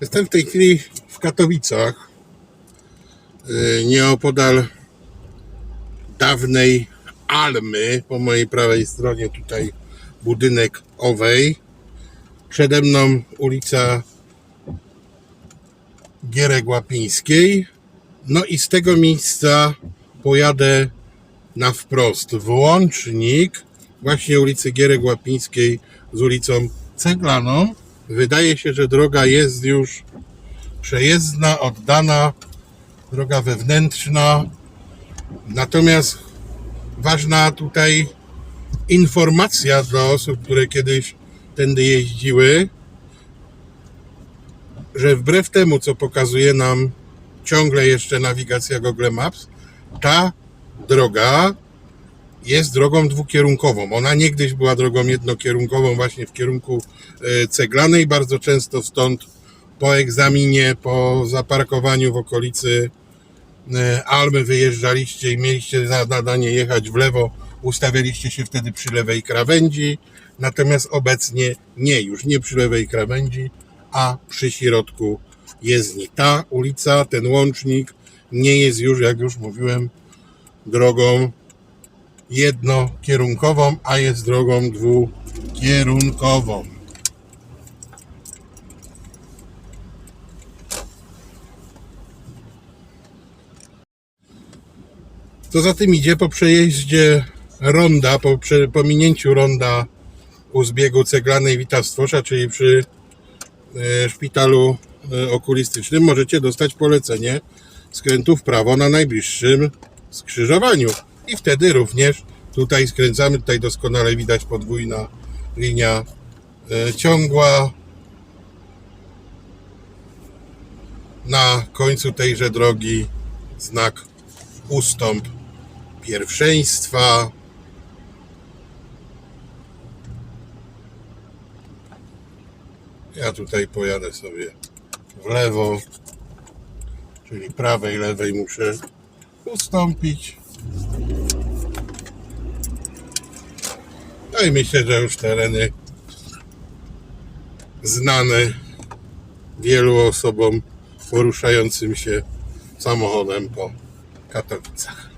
Jestem w tej chwili w Katowicach, yy, nieopodal dawnej Almy, po mojej prawej stronie tutaj budynek Owej. Przede mną ulica Gierek Łapińskiej. No i z tego miejsca pojadę na wprost w łącznik właśnie ulicy Gierek Łapińskiej z ulicą Ceglaną. Wydaje się, że droga jest już przejezdna, oddana, droga wewnętrzna. Natomiast ważna tutaj informacja dla osób, które kiedyś tędy jeździły, że wbrew temu, co pokazuje nam ciągle jeszcze nawigacja Google Maps, ta droga jest drogą dwukierunkową. Ona niegdyś była drogą jednokierunkową właśnie w kierunku e, Ceglanej. Bardzo często stąd po egzaminie, po zaparkowaniu w okolicy e, Almy wyjeżdżaliście i mieliście za zadanie jechać w lewo, ustawialiście się wtedy przy lewej krawędzi. Natomiast obecnie nie, już nie przy lewej krawędzi, a przy środku jezdni. Ta ulica, ten łącznik nie jest już, jak już mówiłem, drogą jednokierunkową, a jest drogą dwukierunkową. Co za tym idzie, po przejeździe ronda, po pominięciu ronda u zbiegu ceglanej Wita Stwosza, czyli przy e, szpitalu e, okulistycznym, możecie dostać polecenie skrętu w prawo na najbliższym skrzyżowaniu. I wtedy również tutaj skręcamy, tutaj doskonale widać podwójna linia e, ciągła. Na końcu tejże drogi znak ustąp pierwszeństwa. Ja tutaj pojadę sobie w lewo, czyli prawej, lewej muszę ustąpić. No i myślę, że już tereny znane wielu osobom poruszającym się samochodem po Katowicach.